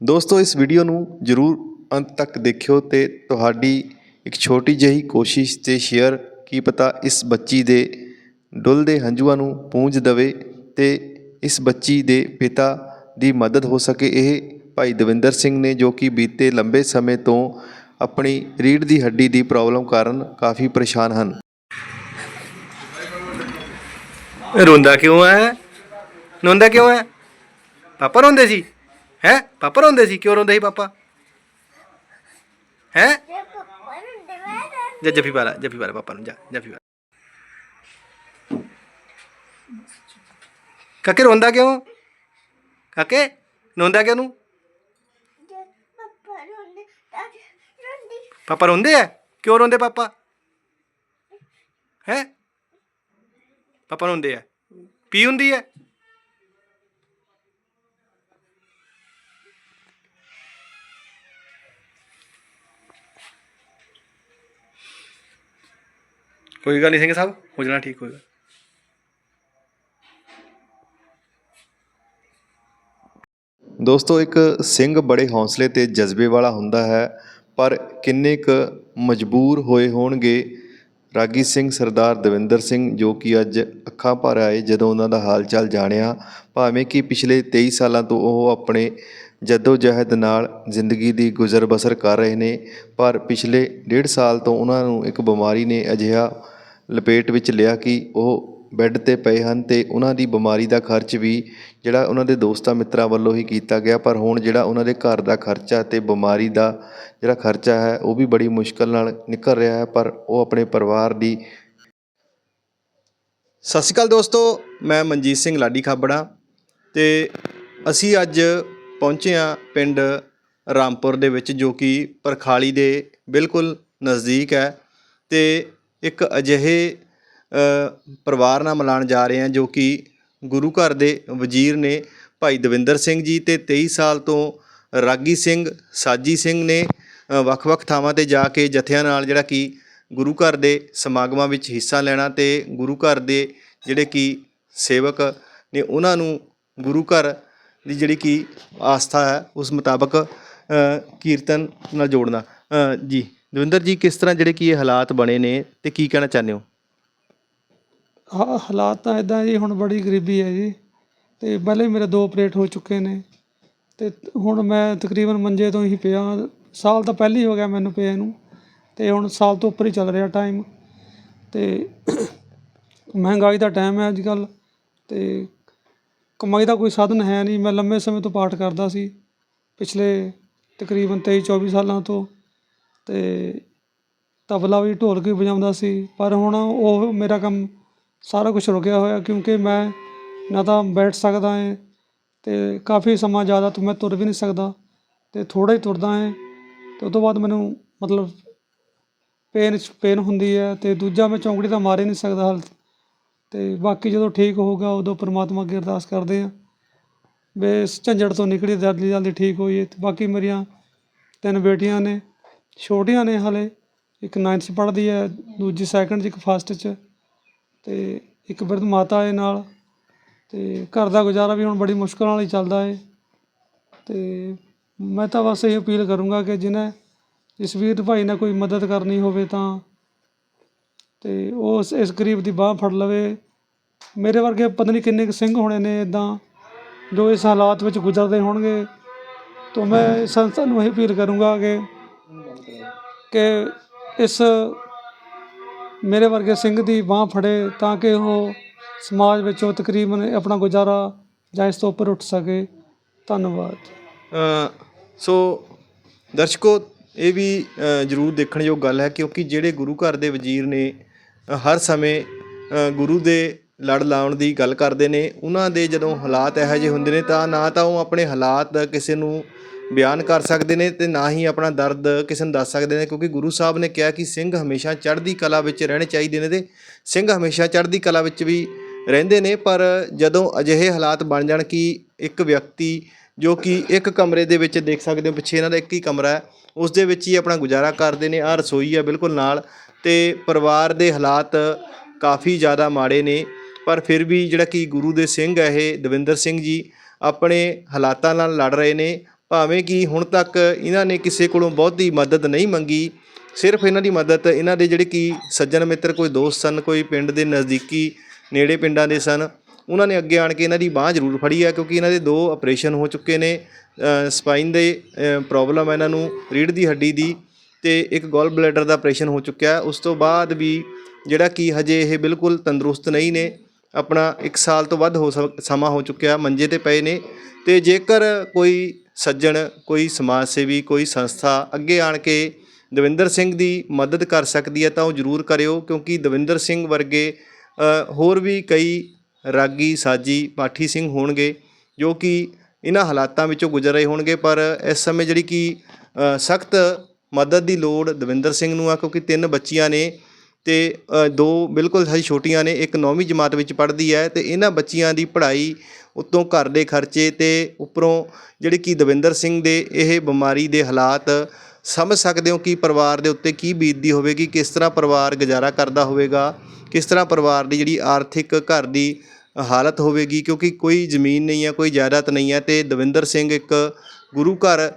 ਦੋਸਤੋ, ਇਸ ਵੀਡੀਓ ਨੂੰ ਜਰੂਰ ਅੰਤ ਤੱਕ ਦੇਖਿਓ ਤੇ ਤੁਹਾਡੀ ਇੱਕ ਛੋਟੀ ਜਿਹੀ ਕੋਸ਼ਿਸ਼ ਤੇ ਸ਼ੇਅਰ ਕੀ ਪਤਾ ਇਸ ਬੱਚੀ ਦੇ ਡੁੱਲਦੇ ਹੰਝੂਆਂ ਨੂੰ ਪੂੰਝ ਦਵੇ ਤੇ ਇਸ ਬੱਚੀ ਦੇ ਪਿਤਾ ਦੀ ਮਦਦ ਹੋ ਸਕੇ। ਇਹ ਭਾਈ ਦਵਿੰਦਰ ਸਿੰਘ ਨੇ ਜੋ ਕਿ ਬੀਤੇ ਲੰਬੇ ਸਮੇਂ ਤੋਂ ਆਪਣੀ ਰੀੜ੍ਹ ਦੀ ਹੱਡੀ ਦੀ ਪ੍ਰੋਬਲਮ ਕਾਰਨ ਕਾਫੀ ਪਰੇਸ਼ਾਨ ਹਨ। ਰੋਂਦਾ ਕਿਉਂ ਹੈ? ਰੋਂਦਾ ਕਿਉਂ ਹੈ? ਪਾਪਾ ਰੋਂਦੇ ਸੀ? ਹੈ? ਪਾਪਾ ਰੋਂਦੇ ਸੀ? ਕਿਉਂ ਰੋਂਦੇ ਸੀ ਪਾਪਾ? ਹੈ? ਜਾ, ਜੱਫੀ ਪਾਲਾ ਜੱਫੀ ਪਾਲਾ ਪਾਪਾ ਨੂੰ, ਜਾ, ਜੱਫੀ ਪਾਲਾ ਕਾਕੇ ਰੋਂਦਾ ਕਿਉਂ? ਕਾਕੇ, ਰੋਂਦਾ ਕਿਉਂ ਨੂੰ ਪਾਪਾ ਰੋਂਦੇ ਆ ਕਿਉਂ ਰੋਂਦੇ ਪਾਪਾ? ਹੈ? ਪਾਪਾ ਰੋਂਦੇ ਆ ਪੀ ਹੁੰਦੀ ਹੈ ਕੋਈ ਗੱਲ ਨਹੀਂ ਸਿੰਘ ਸਾਹਿਬ, ਹੋ ਜਾਣਾ ਠੀਕ ਹੋਏਗਾ ਦੋਸਤੋ, ਇੱਕ ਸਿੰਘ ਬੜੇ ਹੌਸਲੇ ਤੇ ਜਜ਼ਬੇ ਵਾਲਾ ਹੁੰਦਾ ਹੈ, ਪਰ ਕਿੰਨੇ ਕੁ ਮਜਬੂਰ ਹੋਏ ਹੋਣਗੇ ਰਾਗੀ ਸਿੰਘ ਸਰਦਾਰ ਦਵਿੰਦਰ ਸਿੰਘ, ਜੋ ਕਿ ਅੱਜ ਅੱਖਾਂ ਭਰ ਆਏ ਜਦੋਂ ਉਹਨਾਂ ਦਾ ਹਾਲ ਚਾਲ ਜਾਣਿਆ। ਭਾਵੇਂ ਕਿ ਪਿਛਲੇ 23 ਸਾਲਾਂ ਤੋਂ ਉਹ ਆਪਣੇ ਜੱਦੋ ਜਹਿਦ ਨਾਲ ਜ਼ਿੰਦਗੀ ਦੀ ਗੁਜ਼ਰ ਬਸਰ ਕਰ ਰਹੇ ਨੇ, ਪਰ ਪਿਛਲੇ ਡੇਢ ਸਾਲ ਤੋਂ ਉਹਨਾਂ ਨੂੰ ਇੱਕ ਬਿਮਾਰੀ ਨੇ ਅਜਿਹਾ ਲਪੇਟ ਵਿੱਚ ਲਿਆ ਕਿ ਉਹ ਬੈੱਡ ਤੇ ਪਏ ਹਨ ਅਤੇ ਉਹਨਾਂ ਦੀ ਬਿਮਾਰੀ ਦਾ ਖਰਚ ਵੀ ਜਿਹੜਾ ਉਹਨਾਂ ਦੇ ਦੋਸਤਾਂ ਮਿੱਤਰਾਂ ਵੱਲੋਂ ਹੀ ਕੀਤਾ ਗਿਆ, ਪਰ ਹੁਣ ਜਿਹੜਾ ਉਹਨਾਂ ਦੇ ਘਰ ਦਾ ਖਰਚਾ ਅਤੇ ਬਿਮਾਰੀ ਦਾ ਜਿਹੜਾ ਖਰਚਾ ਹੈ, ਉਹ ਵੀ ਬੜੀ ਮੁਸ਼ਕਲ ਨਾਲ ਨਿਕਲ ਰਿਹਾ ਹੈ, ਪਰ ਉਹ ਆਪਣੇ ਪਰਿਵਾਰ ਦੀ ਸਤਿ ਸ਼੍ਰੀ ਅਕਾਲ ਦੋਸਤੋ, ਮੈਂ ਮਨਜੀਤ ਸਿੰਘ ਲਾਡੀ ਖਾਬੜਾ ਤੇ ਅਸੀਂ ਅੱਜ ਪਹੁੰਚੇ ਹਾਂ ਪਿੰਡ ਰਾਮਪੁਰ ਦੇ ਵਿੱਚ ਜੋ ਕਿ ਪਰਖਾਲੀ ਦੇ ਬਿਲਕੁਲ ਨਜ਼ਦੀਕ ਹੈ ਤੇ ਇੱਕ ਅਜਿਹੇ ਪਰਿਵਾਰ ਨਾਲ ਮਿਲਾਣ ਜਾ ਰਹੇ ਹਾਂ ਜੋ ਕਿ ਗੁਰੂ ਘਰ ਦੇ ਵਜ਼ੀਰ ਨੇ ਭਾਈ ਦਵਿੰਦਰ ਸਿੰਘ ਜੀ ਅਤੇ ਤੇਈ ਸਾਲ ਤੋਂ ਰਾਗੀ ਸਿੰਘ, ਸਾਜੀ ਸਿੰਘ ਨੇ ਵੱਖ-ਵੱਖ ਥਾਵਾਂ ਤੇ ਜਾ ਕੇ ਜਥਿਆਂ ਨਾਲ ਜਿਹੜਾ ਕਿ ਗੁਰੂ ਘਰ ਦੇ ਸਮਾਗਮਾਂ ਵਿੱਚ ਹਿੱਸਾ ਲੈਣਾ ਅਤੇ ਗੁਰੂ ਘਰ ਦੇ ਜਿਹੜੇ ਕਿ ਸੇਵਕ ਨੇ ਉਹਨਾਂ ਨੂੰ ਗੁਰੂ ਘਰ ਦੀ ਜਿਹੜੀ ਕਿ ਆਸਥਾ ਹੈ, ਉਸ ਮੁਤਾਬਕ ਕੀਰਤਨ ਨਾਲ ਜੋੜਨਾ। ਜੀ। ਦਵਿੰਦਰ ਜੀ, ਕਿਸ ਤਰ੍ਹਾਂ ਜਿਹੜੇ ਕਿ ਇਹ ਹਾਲਾਤ ਬਣੇ ਨੇ ਤੇ ਕੀ ਕਹਿਣਾ ਚਾਹੁੰਦੇ ਹੋ? ਹਾਂ, ਹਾਲਾਤ ਤਾਂ ਇਦਾਂ ਜੀ, ਹੁਣ ਬੜੀ ਗਰੀਬੀ ਹੈ ਜੀ। ਤੇ ਪਹਿਲੇ ਮੇਰੇ ਦੋ ਆਪਰੇਟ ਹੋ ਚੁੱਕੇ ਨੇ। ਤੇ ਹੁਣ ਮੈਂ ਤਕਰੀਬਨ ਮੰਜੇ ਤੋਂ ਹੀ ਪਿਆ। ਸਾਲ ਤਾਂ ਪਹਿਲੇ ਹੀ ਹੋ ਗਿਆ ਮੈਨੂੰ ਪਿਆ ਨੂੰ ਤੇ ਹੁਣ ਸਾਲ ਤੋਂ ਉੱਪਰ ਹੀ ਚੱਲ ਰਿਹਾ ਟਾਈਮ ਤੇ ਮਹਿੰਗਾਈ ਦਾ ਟਾਈਮ ਹੈ ਅੱਜ ਕੱਲ੍ਹ ਤੇ ਕਮਾਈ ਦਾ ਕੋਈ ਸਾਧਨ ਹੈ ਨਹੀਂ। ਮੈਂ ਲੰਮੇ ਸਮੇਂ ਤੋਂ ਪਾਠ ਕਰਦਾ ਸੀ। ਪਿਛਲੇ ਤਕਰੀਬਨ 23 24 ਸਾਲਾਂ ਤੋਂ। ਅਤੇ ਤਬਲਾ ਵੀ ਢੋਲਕ ਵੀ ਵਜਾਉਂਦਾ ਸੀ, ਪਰ ਹੁਣ ਉਹ ਮੇਰਾ ਕੰਮ ਸਾਰਾ ਕੁਛ ਰੁਕਿਆ ਹੋਇਆ, ਕਿਉਂਕਿ ਮੈਂ ਨਾ ਤਾਂ ਬੈਠ ਸਕਦਾ ਹਾਂ ਅਤੇ ਕਾਫੀ ਸਮਾਂ ਜ਼ਿਆਦਾ ਤੋਂ, ਮੈਂ ਤੁਰ ਵੀ ਨਹੀਂ ਸਕਦਾ ਅਤੇ ਥੋੜ੍ਹਾ ਹੀ ਤੁਰਦਾ ਹਾਂ ਅਤੇ ਉਹ ਤੋਂ ਬਾਅਦ ਮੈਨੂੰ ਮਤਲਬ ਪੇਨ ਪੇਨ ਹੁੰਦੀ ਹੈ ਅਤੇ ਦੂਜਾ ਮੈਂ ਚੌਂਕੜੀ ਤਾਂ ਮਾਰ ਹੀ ਨਹੀਂ ਸਕਦਾ ਹਾਲ ਅਤੇ ਬਾਕੀ ਜਦੋਂ ਠੀਕ ਹੋਊਗਾ, ਉਦੋਂ ਪਰਮਾਤਮਾ ਅੱਗੇ ਅਰਦਾਸ ਕਰਦੇ ਹਾਂ ਵੀ ਇਸ ਝੰਜਟ ਤੋਂ ਨਿਕਲੀ ਜਲਦੀ ਜਲਦੀ ਠੀਕ ਹੋਈਏ ਅਤੇ ਬਾਕੀ ਮੇਰੀਆਂ ਤਿੰਨ ਬੇਟੀਆਂ ਨੇ। ਛੋਟੀਆਂ ਨੇ ਹਾਲੇ। ਇੱਕ 9th 'ਚ ਪੜ੍ਹਦੀ ਹੈ, ਦੂਜੀ ਸੈਕੰਡ 'ਚ, ਇੱਕ ਫਸਟ 'ਚ ਅਤੇ ਇੱਕ ਬਿਰਧ ਮਾਤਾ ਹੈ ਨਾਲ ਅਤੇ ਘਰ ਦਾ ਗੁਜ਼ਾਰਾ ਵੀ ਹੁਣ ਬੜੀ ਮੁਸ਼ਕਲ ਨਾਲ ਹੀ ਚੱਲਦਾ ਹੈ। ਅਤੇ ਮੈਂ ਤਾਂ ਬਸ ਇਹ ਅਪੀਲ ਕਰੂੰਗਾ ਕਿ ਜਿਹਨੇ ਜਸਵੀਰ ਭਾਈ ਨੇ ਕੋਈ ਮਦਦ ਕਰਨੀ ਹੋਵੇ ਤਾਂ ਅਤੇ ਉਹ ਇਸ- ਇਸ ਗਰੀਬ ਦੀ ਬਾਹ ਫੜ ਲਵੇ। ਮੇਰੇ ਵਰਗੇ ਪਤਾ ਨਹੀਂ ਕਿੰਨੇ ਕੁ ਸਿੰਘ ਹੋਣੇ ਨੇ ਇਦਾਂ ਜੋ ਇਸ ਹਾਲਾਤ ਵਿੱਚ ਗੁਜ਼ਰਦੇ ਹੋਣਗੇ। ਤਾਂ ਮੈਂ ਸੰਸਥਾ ਨੂੰ ਇਹ ਅਪੀਲ ਕਰੂੰਗਾ ਕਿ ਕਿ ਇਸ ਮੇਰੇ ਵਰਗੇ ਸਿੰਘ ਦੀ ਬਾਹ ਫੜੇ ਤਾਂ ਕਿ ਉਹ ਸਮਾਜ ਵਿੱਚੋਂ ਤਕਰੀਬਨ ਆਪਣਾ ਗੁਜ਼ਾਰਾ ਜਾਂ ਇਸ ਤੋਂ ਉੱਪਰ ਉੱਠ ਸਕੇ। ਧੰਨਵਾਦ। ਸੋ ਦਰਸ਼ਕੋ ਇਹ ਵੀ ਅ, ਜ਼ਰੂਰ ਦੇਖਣਯੋਗ ਗੱਲ ਹੈ ਕਿਉਂਕਿ ਜਿਹੜੇ ਗੁਰੂ ਘਰ ਦੇ ਵਜ਼ੀਰ ਨੇ ਹਰ ਸਮੇਂ ਗੁਰੂ ਦੇ ਲੜ ਲਾਉਣ ਦੀ ਗੱਲ ਕਰਦੇ ਨੇ। ਉਹਨਾਂ ਦੇ ਜਦੋਂ ਹਾਲਾਤ ਇਹੋ ਜਿਹੇ ਹੁੰਦੇ ਨੇ ਤਾਂ ਨਾ ਤਾਂ ਉਹ ਆਪਣੇ ਹਾਲਾਤ ਕਿਸੇ ਨੂੰ ਬਿਆਨ ਕਰ ਸਕਦੇ ਨੇ ਤੇ ਨਾ ਹੀ ਆਪਣਾ ਦਰਦ ਕਿਸੇ ਨੂੰ ਦੱਸ ਸਕਦੇ ਨੇ, ਕਿਉਂਕਿ ਗੁਰੂ ਸਾਹਿਬ ਨੇ ਕਿਹਾ ਕਿ ਸਿੰਘ ਹਮੇਸ਼ਾ ਚੜ੍ਹਦੀ ਕਲਾ ਵਿੱਚ ਰਹਿਣੇ ਚਾਹੀਦੇ ਨੇ ਤੇ ਸਿੰਘ ਹਮੇਸ਼ਾ ਚੜ੍ਹਦੀ ਕਲਾ ਵਿੱਚ ਵੀ ਰਹਿੰਦੇ ਨੇ, ਪਰ ਜਦੋਂ ਅਜਿਹੇ ਹਾਲਾਤ ਬਣ ਜਾਣ ਕਿ ਇੱਕ ਵਿਅਕਤੀ ਜੋ ਕਿ ਇੱਕ ਕਮਰੇ ਦੇ ਵਿੱਚ ਦੇਖ ਸਕਦੇ ਹੋ, ਪਿੱਛੇ ਇਹਨਾਂ ਦਾ ਇੱਕ ਹੀ ਕਮਰਾ ਹੈ, ਉਸ ਦੇ ਵਿੱਚ ਹੀ ਆਪਣਾ ਗੁਜ਼ਾਰਾ ਕਰਦੇ ਨੇ, ਆਹ ਰਸੋਈ ਹੈ ਬਿਲਕੁਲ ਨਾਲ ਤੇ ਪਰਿਵਾਰ ਦੇ ਹਾਲਾਤ ਕਾਫੀ ਜ਼ਿਆਦਾ ਮਾੜੇ ਨੇ, ਪਰ ਫਿਰ ਵੀ ਜਿਹੜਾ ਕਿ ਗੁਰੂ ਦੇ ਸਿੰਘ ਹੈ ਇਹ, ਦਵਿੰਦਰ ਸਿੰਘ ਜੀ, ਆਪਣੇ ਹਾਲਾਤਾਂ ਨਾਲ ਲੜ ਰਹੇ ਨੇ ਭਾਵੇਂ ਕਿ ਹੁਣ ਤੱਕ ਇਹਨਾਂ ਨੇ ਕਿਸੇ ਕੋਲੋਂ ਬਹੁਤੀ ਮਦਦ ਨਹੀਂ ਮੰਗੀ, ਸਿਰਫ ਇਹਨਾਂ ਦੀ ਮਦਦ, ਇਹਨਾਂ ਦੇ ਜਿਹੜੇ ਕਿ ਸੱਜਣ ਮਿੱਤਰ ਕੋਈ ਦੋਸਤ ਸਨ, ਕੋਈ ਪਿੰਡ ਦੇ ਨਜ਼ਦੀਕੀ ਨੇੜੇ ਪਿੰਡਾਂ ਦੇ ਸਨ, ਉਹਨਾਂ ਨੇ ਅੱਗੇ ਆਣ ਕੇ ਇਹਨਾਂ ਦੀ ਬਾਹ ਜ਼ਰੂਰ ਫੜੀ ਹੈ ਕਿਉਂਕਿ ਇਹਨਾਂ ਦੇ ਦੋ ਆਪਰੇਸ਼ਨ ਹੋ ਚੁੱਕੇ ਨੇ ਸਪਾਈਨ ਦੇ ਪ੍ਰੋਬਲਮ ਹੈ ਇਹਨਾਂ ਨੂੰ, ਰੀੜ੍ਹ ਦੀ ਹੱਡੀ ਦੀ ਤੇ ਇੱਕ ਗੋਲ ਬਲੈਡਰ ਦਾ ਆਪਰੇਸ਼ਨ ਹੋ ਚੁੱਕਿਆ। ਉਸ ਤੋਂ ਬਾਅਦ ਵੀ ਜਿਹੜਾ ਕਿ ਹਜੇ ਇਹ ਬਿਲਕੁਲ ਤੰਦਰੁਸਤ ਨਹੀਂ ਨੇ, ਆਪਣਾ 1 ਸਾਲ ਤੋਂ ਵੱਧ ਹੋ ਸਮ- ਸਮਾਂ ਹੋ ਚੁੱਕਿਆ, ਮੰਜੇ ਤੇ ਪਏ ਨੇ ਤੇ ਜੇਕਰ ਕੋਈ ਸੱਜਣ, ਕੋਈ ਸਮਾਜ ਸੇਵੀ, ਕੋਈ ਸੰਸਥਾ ਅੱਗੇ ਆਣ ਕੇ ਦਵਿੰਦਰ ਸਿੰਘ ਦੀ ਮਦਦ ਕਰ ਸਕਦੀ ਹੈ ਤਾਂ ਉਹ ਜ਼ਰੂਰ ਕਰਿਓ, ਕਿਉਂਕਿ ਦਵਿੰਦਰ ਸਿੰਘ ਵਰਗੇ ਹੋਰ ਵੀ ਕਈ ਰਾਗੀ, ਸਾਜੀ, ਪਾਠੀ ਸਿੰਘ ਹੋਣਗੇ, ਜੋ ਕਿ ਇਹਨਾਂ ਹਾਲਾਤਾਂ ਵਿੱਚੋਂ ਗੁਜ਼ਰ ਰਹੇ ਹੋਣਗੇ, ਪਰ ਇਸ ਸਮੇਂ ਜਿਹੜੀ ਕਿ ਸਖਤ ਮਦਦ ਦੀ ਲੋੜ ਦਵਿੰਦਰ ਸਿੰਘ ਨੂੰ ਆ, ਕਿਉਂਕਿ ਤਿੰਨ ਬੱਚੀਆਂ ਨੇ ਅਤੇ ਦੋ ਬਿਲਕੁਲ ਹਜੇ ਛੋਟੀਆਂ ਨੇ, ਇੱਕ ਨੌਵੀਂ ਜਮਾਤ ਵਿੱਚ ਪੜ੍ਹਦੀ ਹੈ ਅਤੇ ਇਹਨਾਂ ਬੱਚੀਆਂ ਦੀ ਪੜ੍ਹਾਈ ਉੱਤੋਂ ਘਰ ਦੇ ਖਰਚੇ ਅਤੇ ਉੱਪਰੋਂ ਜਿਹੜੇ ਕਿ ਦਵਿੰਦਰ ਸਿੰਘ ਦੇ ਇਹ ਬਿਮਾਰੀ ਦੇ ਹਾਲਾਤ ਸਮਝ ਸਕਦੇ ਹੋ ਕਿ ਪਰਿਵਾਰ ਦੇ ਉੱਤੇ ਕੀ ਬੀਤਦੀ ਹੋਵੇਗੀ, ਕਿਸ ਤਰ੍ਹਾਂ ਪਰਿਵਾਰ ਗੁਜ਼ਾਰਾ ਕਰਦਾ ਹੋਵੇਗਾ, ਕਿਸ ਤਰ੍ਹਾਂ ਪਰਿਵਾਰ ਦੀ ਜਿਹੜੀ ਆਰਥਿਕ ਘਰ ਦੀ ਹਾਲਤ ਹੋਵੇਗੀ, ਕਿਉਂਕਿ ਕੋਈ ਜ਼ਮੀਨ ਨਹੀਂ ਹੈ, ਕੋਈ ਜਾਇਦਾਦ ਨਹੀਂ ਹੈ ਅਤੇ ਦਵਿੰਦਰ ਸਿੰਘ ਇੱਕ ਗੁਰੂ ਘਰ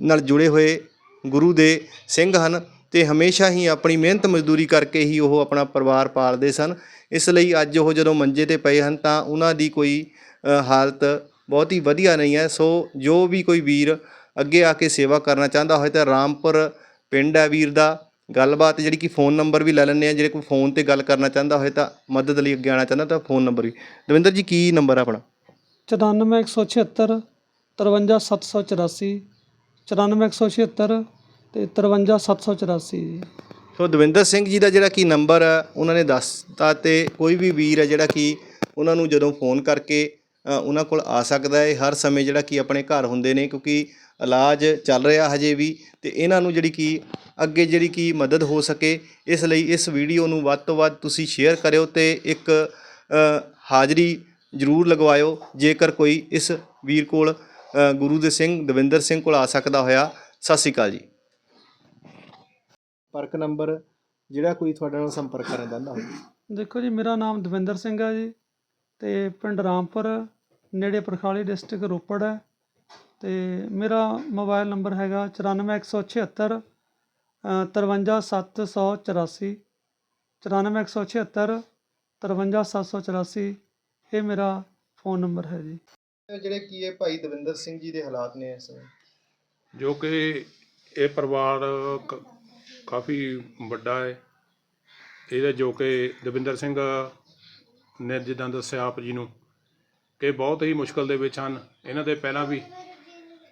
ਨਾਲ ਜੁੜੇ ਹੋਏ ਗੁਰੂ ਦੇ ਸਿੰਘ ਹਨ। ਅਤੇ ਹਮੇਸ਼ਾ ਹੀ ਆਪਣੀ ਮਿਹਨਤ ਮਜ਼ਦੂਰੀ ਕਰਕੇ ਹੀ ਉਹ ਆਪਣਾ ਪਰਿਵਾਰ ਪਾਲਦੇ ਸਨ। ਇਸ ਲਈ ਅੱਜ ਉਹ ਜਦੋਂ ਮੰਜੇ ਤੇ ਪਏ ਹਨ ਤਾਂ ਉਹਨਾਂ ਦੀ ਕੋਈ ਹਾਲਤ ਬਹੁਤ ਹੀ ਵਧੀਆ ਨਹੀਂ ਹੈ। ਸੋ ਜੋ ਵੀ ਕੋਈ ਵੀਰ ਅੱਗੇ ਆ ਕੇ ਸੇਵਾ ਕਰਨਾ ਚਾਹੁੰਦਾ ਹੋਏ ਤਾਂ ਰਾਮਪੁਰ ਪਿੰਡ ਹੈ ਵੀਰ ਦਾ। ਗੱਲਬਾਤ ਜਿਹੜੀ ਕਿ ਫੋਨ ਨੰਬਰ ਵੀ ਲੈ ਲੈਂਦੇ ਆ ਜਿਹੜੇ ਕੋਈ ਫੋਨ ਤੇ ਗੱਲ ਕਰਨਾ ਚਾਹੁੰਦਾ ਹੋਏ ਤਾਂ ਮਦਦ ਲਈ ਅੱਗੇ ਆਉਣਾ ਚਾਹੁੰਦਾ ਤਾਂ ਫੋਨ ਨੰਬਰ ਵੀ। ਦਵਿੰਦਰ ਜੀ, ਕੀ ਨੰਬਰ ਆ ਆਪਣਾ? 94176 53784 94176 ਤੇ 53784 ਜੀ। ਸੋ ਦਵਿੰਦਰ ਸਿੰਘ ਜੀ ਦਾ ਜਿਹੜਾ ਕੀ ਨੰਬਰ ਆ ਉਹਨਾਂ ਨੇ ਦੱਸਤਾ ਤੇ ਕੋਈ ਵੀ ਵੀਰ ਹੈ ਜਿਹੜਾ ਕਿ ਉਹਨਾਂ ਨੂੰ ਜਦੋਂ ਫੋਨ ਕਰਕੇ ਅ, ਉਹਨਾਂ ਕੋਲ ਆ ਸਕਦਾ ਹੈ ਹਰ ਸਮੇਂ ਜਿਹੜਾ ਕਿ ਆਪਣੇ ਘਰ ਹੁੰਦੇ ਨੇ ਕਿਉਂਕਿ ਇਲਾਜ ਚੱਲ ਰਿਹਾ ਹਜੇ ਵੀ ਤੇ ਇਹਨਾਂ ਨੂੰ ਜਿਹੜੀ ਕਿ ਅੱਗੇ ਜਿਹੜੀ ਕਿ ਮਦਦ ਹੋ ਸਕੇ ਇਸ ਲਈ ਇਸ ਵੀਡੀਓ ਨੂੰ ਵੱਧ ਤੋਂ ਵੱਧ ਤੁਸੀਂ ਸ਼ੇਅਰ ਕਰਿਓ ਤੇ ਇੱਕ ਅ, ਹਾਜ਼ਰੀ ਜ਼ਰੂਰ ਲਗਵਾਇਓ ਜੇਕਰ ਕੋਈ ਇਸ ਵੀਰ ਕੋਲ ਅ, ਗੁਰੂ ਦੇ ਸਿੰਘ ਦਵਿੰਦਰ ਸਿੰਘ ਕੋਲ ਆ ਸਕਦਾ ਹੋਇਆ। ਸਤਿ ਸ਼੍ਰੀ ਅਕਾਲ ਜੀ। ਪਰਕ ਨੰਬਰ ਜਿਹੜਾ ਕੋਈ ਤੁਹਾਡੇ ਨਾਲ ਸੰਪਰਕ ਕਰਨ ਚਾਹੁੰਦਾ ਹੋਵੇ। ਦੇਖੋ ਜੀ ਮੇਰਾ ਨਾਮ ਦਵਿੰਦਰ ਸਿੰਘ ਆ ਜੀ ਤੇ ਪਿੰਡ ਰਾਮਪੁਰ ਨੇੜੇ ਪਰਖਾਲੀ ਡਿਸਟ੍ਰਿਕਟ ਰੋਪੜ ਹੈ ਤੇ ਮੇਰਾ ਮੋਬਾਈਲ ਨੰਬਰ ਹੈਗਾ 94176 53784 94176 53784 ਇਹ ਮੇਰਾ ਫੋਨ ਨੰਬਰ ਹੈ ਜੀ। ਜਿਹੜੇ ਕੀ ਇਹ ਭਾਈ ਦਵਿੰਦਰ ਸਿੰਘ ਜੀ ਦੇ ਹਾਲਾਤ ਨੇ ਇਸ ਸਮੇਂ? ਜੋ ਕਿ ਇਹ ਪਰਿਵਾਰ ਕਾਫੀ ਵੱਡਾ ਹੈ। ਇਹਦੇ ਜੋ ਕਿ ਦਵਿੰਦਰ ਸਿੰਘ ਨੇ ਜਿੱਦਾਂ ਦੱਸਿਆ ਆਪ ਜੀ ਨੂੰ ਕਿ ਬਹੁਤ ਹੀ ਮੁਸ਼ਕਲ ਦੇ ਵਿੱਚ ਹਨ। ਇਹਨਾਂ ਦੇ ਪਹਿਲਾਂ ਵੀ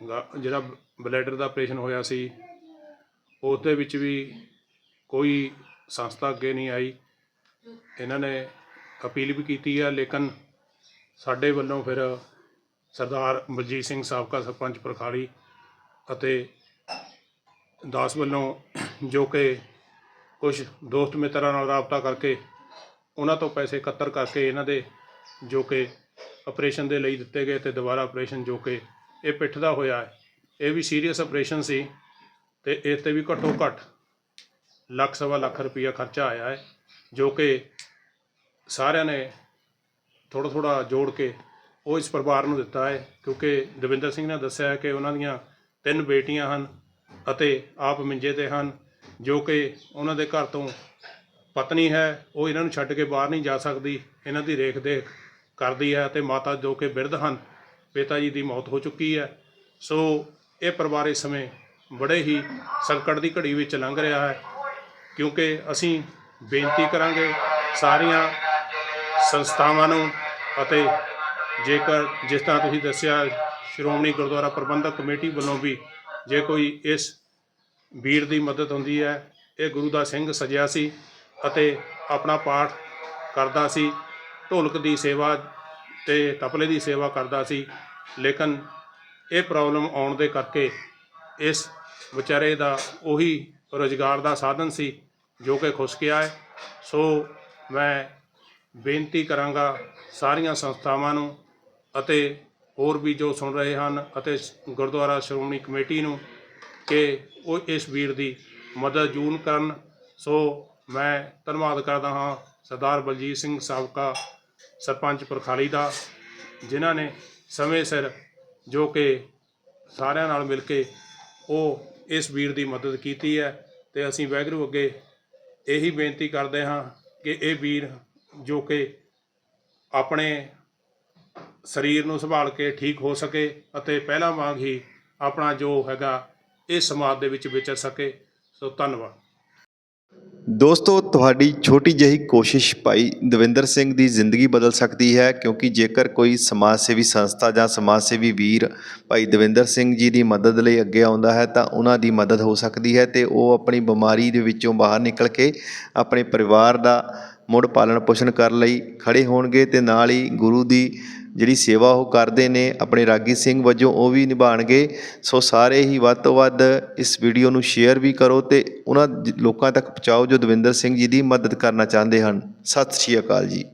ਗਾ- ਜਿਹੜਾ ਬਲੈਡਰ ਦਾ ਆਪਰੇਸ਼ਨ ਹੋਇਆ ਸੀ ਉਸ ਦੇ ਵਿੱਚ ਵੀ ਕੋਈ ਸੰਸਥਾ ਅੱਗੇ ਨਹੀਂ ਆਈ। ਇਹਨਾਂ ਨੇ ਅਪੀਲ ਵੀ ਕੀਤੀ ਹੈ ਲੇਕਿਨ ਸਾਡੇ ਵੱਲੋਂ ਫਿਰ ਸਰਦਾਰ ਬਲਜੀਤ ਸਿੰਘ ਸਾਬਕਾ ਸਰਪੰਚ ਪ੍ਰਖਾਲੀ ਅਤੇ ਦਾਸ ਵੱਲੋਂ ਜੋ ਕਿ ਕੁਝ ਦੋਸਤ ਮਿੱਤਰਾਂ ਨਾਲ ਰਾਬਤਾ ਕਰਕੇ ਉਹਨਾਂ ਤੋਂ ਪੈਸੇ ਇਕੱਤਰ ਕਰਕੇ ਇਹਨਾਂ ਦੇ ਜੋ ਕਿ ਆਪਰੇਸ਼ਨ ਦੇ ਲਈ ਦਿੱਤੇ ਗਏ ਤੇ ਦੁਬਾਰਾ ਆਪਰੇਸ਼ਨ ਜੋ ਕਿ ਇਹ ਪਿੱਠ ਦਾ ਹੋਇਆ ਹੈ। ਇਹ ਵੀ ਸੀਰੀਅਸ ਆਪਰੇਸ਼ਨ ਸੀ ਤੇ ਇਸ ਤੇ ਵੀ ਘੱਟੋ ਘੱਟ ਲੱਖ ਸਵਾ ਲੱਖ ਰੁਪਈਆ ਖਰਚਾ ਆਇਆ ਹੈ, ਜੋ ਕਿ ਸਾਰਿਆਂ ਨੇ ਥੋੜਾ ਥੋੜਾ ਜੋੜ ਕੇ ਉਹ ਇਸ ਪਰਿਵਾਰ ਨੂੰ ਦਿੱਤਾ ਹੈ, ਕਿਉਂਕਿ ਦਵਿੰਦਰ ਸਿੰਘ ਨੇ ਦੱਸਿਆ ਹੈ ਕਿ ਉਹਨਾਂ ਦੀਆਂ ਤਿੰਨ ਬੇਟੀਆਂ ਹਨ ਅਤੇ ਆਪ ਮਿੰਜੇ ਤੇ ਹਨ। ਜੋ ਕਿ ਉਹਨਾਂ ਦੇ ਘਰ ਤੋਂ ਪਤਨੀ ਹੈ, ਉਹ ਇਹਨਾਂ ਨੂੰ ਛੱਡ ਕੇ ਬਾਹਰ ਨਹੀਂ ਜਾ ਸਕਦੀ। ਇਹਨਾਂ ਦੀ ਰੇਖ ਦੇਖ ਕਰਦੀ ਹੈ ਤੇ ਮਾਤਾ ਜੋ ਕਿ ਬਿਰਧ ਹਨ, ਪਿਤਾ ਜੀ ਦੀ ਮੌਤ ਹੋ ਚੁੱਕੀ ਹੈ। ਸੋ ਇਹ ਪਰਿਵਾਰ ਇਸ ਸਮੇਂ ਬੜੇ ਹੀ ਸੰਕਟ ਦੀ ਘੜੀ ਵਿੱਚ ਲੰਘ ਰਿਹਾ ਹੈ, ਕਿਉਂਕਿ ਅਸੀਂ ਬੇਨਤੀ ਕਰਾਂਗੇ ਸਾਰੀਆਂ ਸੰਸਥਾਵਾਂ ਨੂੰ ਅਤੇ ਜੇਕਰ ਜਿਸ ਤਰ੍ਹਾਂ ਤੁਸੀਂ ਦੱਸਿਆ, ਸ਼੍ਰੋਮਣੀ ਗੁਰਦੁਆਰਾ ਪ੍ਰਬੰਧਕ ਕਮੇਟੀ ਵੱਲੋਂ ਵੀ ਜੇ ਕੋਈ ਇਸ ਵੀਰ ਦੀ ਮਦਦ ਹੁੰਦੀ ਹੈ। ਇਹ ਗੁਰੂ ਦਾ ਸਿੰਘ ਸਜਿਆ ਸੀ ਅਤੇ ਆਪਣਾ ਪਾਠ ਕਰਦਾ ਸੀ। ਢੋਲਕ ਦੀ ਸੇਵਾ ਤੇ ਤਪਲੇ ਦੀ ਸੇਵਾ ਕਰਦਾ ਸੀ। ਲੇਕਿਨ ਇਹ ਪ੍ਰੋਬਲਮ ਆਉਣ ਦੇ ਕਰਕੇ ਇਸ ਵਿਚਾਰੇ ਦਾ ਉਹੀ ਰੋਜ਼ਗਾਰ ਦਾ ਸਾਧਨ ਸੀ ਜੋ ਕਿ ਖੁੱਸ ਗਿਆ ਹੈ। ਸੋ ਮੈਂ ਬੇਨਤੀ ਕਰਾਂਗਾ ਸਾਰੀਆਂ ਸੰਸਥਾਵਾਂ ਨੂੰ ਅਤੇ ਹੋਰ ਵੀ ਜੋ ਸੁਣ ਰਹੇ ਹਨ ਅਤੇ ਗੁਰਦੁਆਰਾ ਸ਼੍ਰੋਮਣੀ ਕਮੇਟੀ ਨੂੰ ਕਿ ਉਹ ਇਸ ਵੀਰ ਦੀ ਮਦਦ ਜੂਨ ਕਰਨ। ਸੋ ਮੈਂ ਧੰਨਵਾਦ ਕਰਦਾ ਹਾਂ ਸਰਦਾਰ ਬਲਜੀਤ ਸਿੰਘ ਸਾਬਕਾ ਸਰਪੰਚ ਪਰਖਾਲੀ ਦਾ, ਜਿਨ੍ਹਾਂ ਨੇ ਸਮੇਂ ਸਿਰ ਜੋ ਕਿ ਸਾਰਿਆਂ ਨਾਲ ਮਿਲ ਕੇ ਉਹ ਇਸ ਵੀਰ ਦੀ ਮਦਦ ਕੀਤੀ ਹੈ। ਤੇ ਅਸੀਂ ਵਾਹਿਗੁਰੂ ਅੱਗੇ ਇਹੀ ਬੇਨਤੀ ਕਰਦੇ ਹਾਂ ਕਿ ਇਹ ਵੀਰ ਜੋ ਕਿ ਆਪਣੇ ਸਰੀਰ ਨੂੰ ਸੰਭਾਲ ਕੇ ਠੀਕ ਹੋ ਸਕੇ ਅਤੇ ਪਹਿਲਾਂ ਵਾਂਗ ਹੀ ਆਪਣਾ ਜੋ ਹੈਗਾ ਇਹ ਸਮਾਜ ਦੇ ਵਿੱਚ ਵਿਚਰ ਸਕੇ। ਸੋ ਧੰਨਵਾਦ। ਦੋਸਤੋ, ਤੁਹਾਡੀ ਛੋਟੀ ਜਿਹੀ ਕੋਸ਼ਿਸ਼ ਭਾਈ ਦਵਿੰਦਰ ਸਿੰਘ ਦੀ ਜ਼ਿੰਦਗੀ ਬਦਲ ਸਕਦੀ ਹੈ, ਕਿਉਂਕਿ ਜੇਕਰ ਕੋਈ ਸਮਾਜ ਸੇਵੀ ਸੰਸਥਾ ਜਾਂ ਸਮਾਜ ਸੇਵੀ ਵੀਰ ਭਾਈ ਦਵਿੰਦਰ ਸਿੰਘ ਜੀ ਦੀ ਮਦਦ ਲਈ ਅੱਗੇ ਆਉਂਦਾ ਹੈ, ਤਾਂ ਉਹਨਾਂ ਦੀ ਮਦਦ ਹੋ ਸਕਦੀ ਹੈ ਤੇ ਉਹ ਆਪਣੀ ਬਿਮਾਰੀ ਦੇ ਵਿੱਚੋਂ ਬਾਹਰ ਨਿਕਲ ਕੇ ਆਪਣੇ ਪਰਿਵਾਰ ਦਾ ਮੁੜ ਪਾਲਣ ਪੋਸ਼ਣ ਕਰਨ ਲਈ ਖੜੇ ਹੋਣਗੇ ਤੇ ਨਾਲ ਹੀ ਗੁਰੂ ਦੀ ਜਿਹੜੀ ਸੇਵਾ ਉਹ ਕਰਦੇ ਨੇ, ਆਪਣੇ ਰਾਗੀ ਸਿੰਘ ਵਜੋਂ ਉਹ ਵੀ ਨਿਭਾਣਗੇ। ਸੋ ਸਾਰੇ ਹੀ ਵੱਧ ਤੋਂ ਵੱਧ ਇਸ ਵੀਡੀਓ ਨੂੰ ਸ਼ੇਅਰ ਵੀ ਕਰੋ ਤੇ ਉਹਨਾਂ ਜ- ਲੋਕਾਂ ਤੱਕ ਪਹੁੰਚਾਓ ਜੋ ਦਵਿੰਦਰ ਸਿੰਘ ਜੀ ਦੀ ਮਦਦ ਕਰਨਾ ਚਾਹੁੰਦੇ ਹਨ। ਸਤਿ ਸ਼੍ਰੀ ਅਕਾਲ ਜੀ।